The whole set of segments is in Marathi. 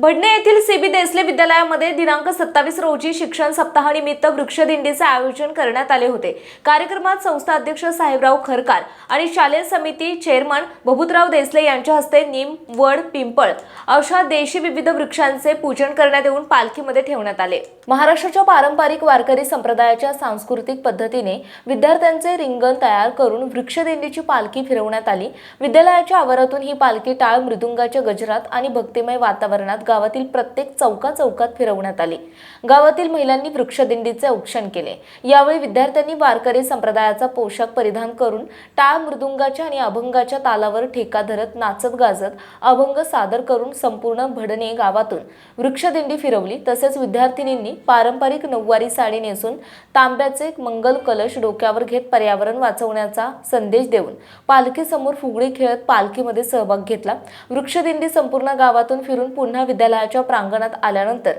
भडणे येथील सीबी देसले विद्यालयामध्ये दिनांक सत्तावीस रोजी शिक्षण सप्ताहानिमित्त वृक्षदिंडीचे आयोजन करण्यात आले होते. कार्यक्रमात संस्था अध्यक्ष साहेबराव खरकार आणि शालेय समिती चेअरमन बबुतराव देसले यांच्या हस्ते निम वड पिंपळ अशा देशी विविध वृक्षांचे पूजन करण्यात येऊन पालखीमध्ये ठेवण्यात आले. महाराष्ट्राच्या पारंपरिक वारकरी संप्रदायाच्या सांस्कृतिक पद्धतीने विद्यार्थ्यांचे रिंगण तयार करून वृक्षदिंडीची पालखी फिरवण्यात आली. विद्यालयाच्या आवारातून ही पालखी टाळ मृदुंगाच्या गजरात आणि भक्तिमय वातावरणात गावातील प्रत्येक चौका चौकात फिरवण्यात आली. गावातील महिलांनी वृक्षदिंडीचे औक्षण केले. यावेळी विद्यार्थ्यांनी वारकरी संप्रदायाचा पोशाख परिधान करून टाळ मृदुंगाच्या आणि अभंगाच्या तालावर ठेका धरत नाचत गाजत अभंग सादर करून संपूर्ण भडणे गावातून वृक्षदिंडी फिरवली. तसेच विद्यार्थिनींनी पारंपरिक नऊवारी साडी नेसून तांब्याचे मंगल कलश डोक्यावर घेत पर्यावरण वाचवण्याचा संदेश देऊन पालखीसमोर फुगडी खेळत पालखीमध्ये सहभाग घेतला. वृक्षदिंडी संपूर्ण गावातून फिरून पुन्हा विद्यालयाच्या प्रांगणात आल्यानंतर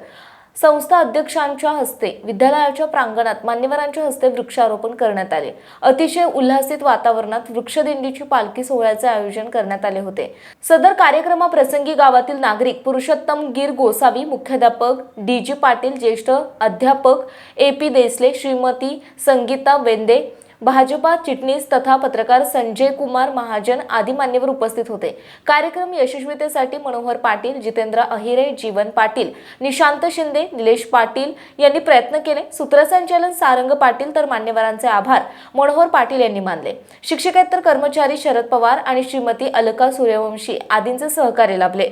संस्था अध्यक्षांच्या हस्ते विद्यालयाच्या प्रांगणात मान्यवरांच्या हस्ते वृक्षारोपण करण्यात आले. अतिशय उल्हासित वातावरणात वृक्षदिंडीची पालखी सोहळ्याचे आयोजन करण्यात आले होते. सदर कार्यक्रमाप्रसंगी गावातील नागरिक पुरुषोत्तम गिर गोसावी मुख्याध्यापक डी जी पाटील ज्येष्ठ अध्यापक ए पी देसले श्रीमती संगीता वेंदे भाजपा चिटणीस तथा पत्रकार संजय कुमार महाजन आदी मान्यवर उपस्थित होते. कार्यक्रम यशस्वीतेसाठी मनोहर पाटील जितेंद्र अहिरे जीवन पाटील निशांत शिंदे निलेश पाटील यांनी प्रयत्न केले. सूत्रसंचालन सारंग पाटील तर मान्यवरांचे आभार. मनोहर पाटील यांनी मानले. शिक्षकेतर कर्मचारी शरद पवार आणि श्रीमती अलका सूर्यवंशी आदींचे सहकार्य लाभले.